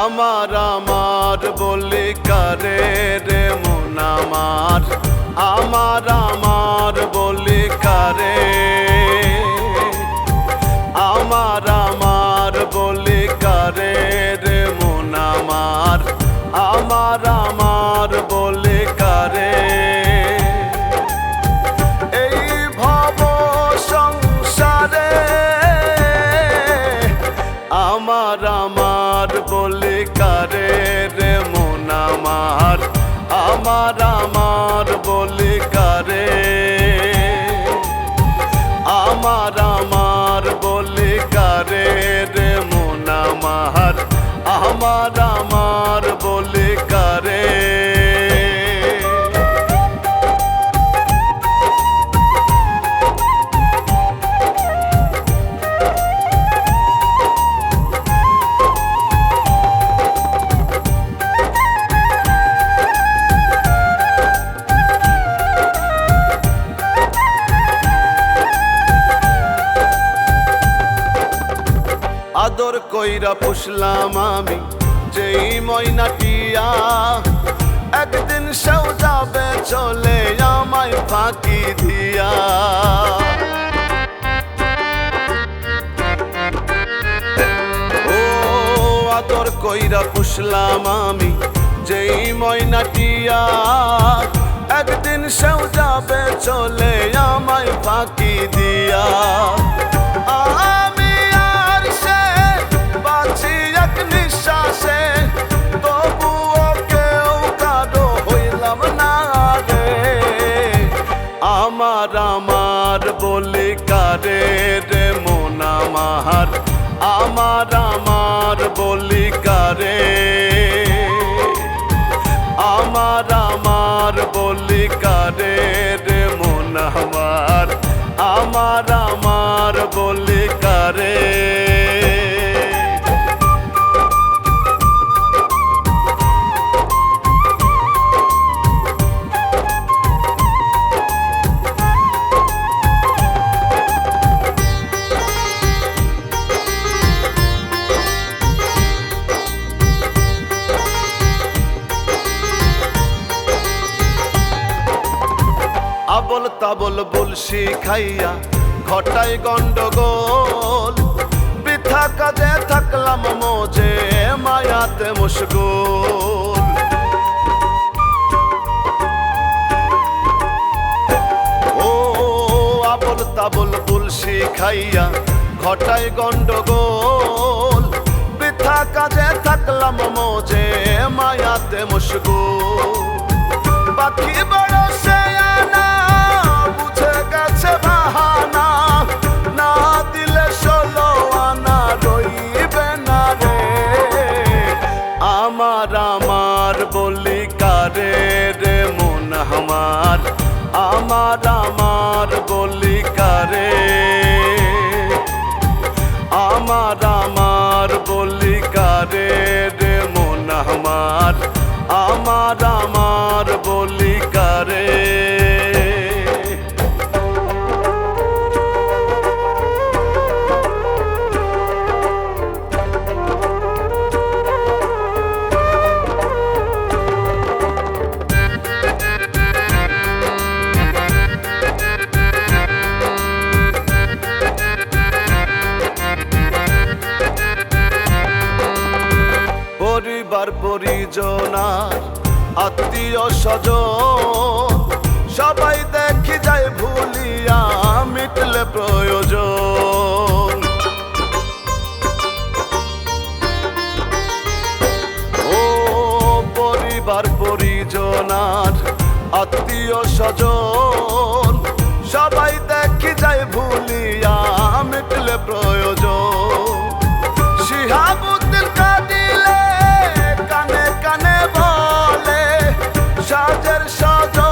আমার আমার বলে, কারে রে মন আমার? আমার আমার বলে, কারে? আমার আমার বলে, কারে রে মন আমার? আমার আমার বলে আমার আমার বলে কারে রে মন আমার? আমার আমার বলে কারে? আমার কইরা পুষলাম আমি, যেই ময়নাটিয়া একদিন সেও যাবে চলে আমায় ফাঁকি দিয়া। ও আদর কইরা পুষলাম আমি, যেই ময়নাটিয়া একদিন সেও যাবে চলে আমায় ফাঁকি দিয়া। আমার আমার বলি কারে রে মন আমার? আমার আমার বলি কারে? আমার আমার বলি কারে রে মন আমার? আমার আমার বলি কারে? আবল তাবল বলসি খাইয়া ঘটাই গন্ডগোল। বৃথা কাজে থাকলাম মোজে মায়াতে মুশগুল ও আবল তাবল বলসি খাইয়া ঘটাই গন্ডগোল। বৃথা কাজে থাকলাম মোজে মায়াতে মুশগুল বলি কারে আমার আমার বলি কারে রে মন আমার আমার আমার পরিজনার আত্মীয় স্বজন, সবাই দেখি যায় ভুলিয়া মিটলে প্রয়োজন। ও পরিবার পরিজনার আত্মীয় স্বজন, সবাই দেখি যায় ভুলিয়া সাজের স্বজন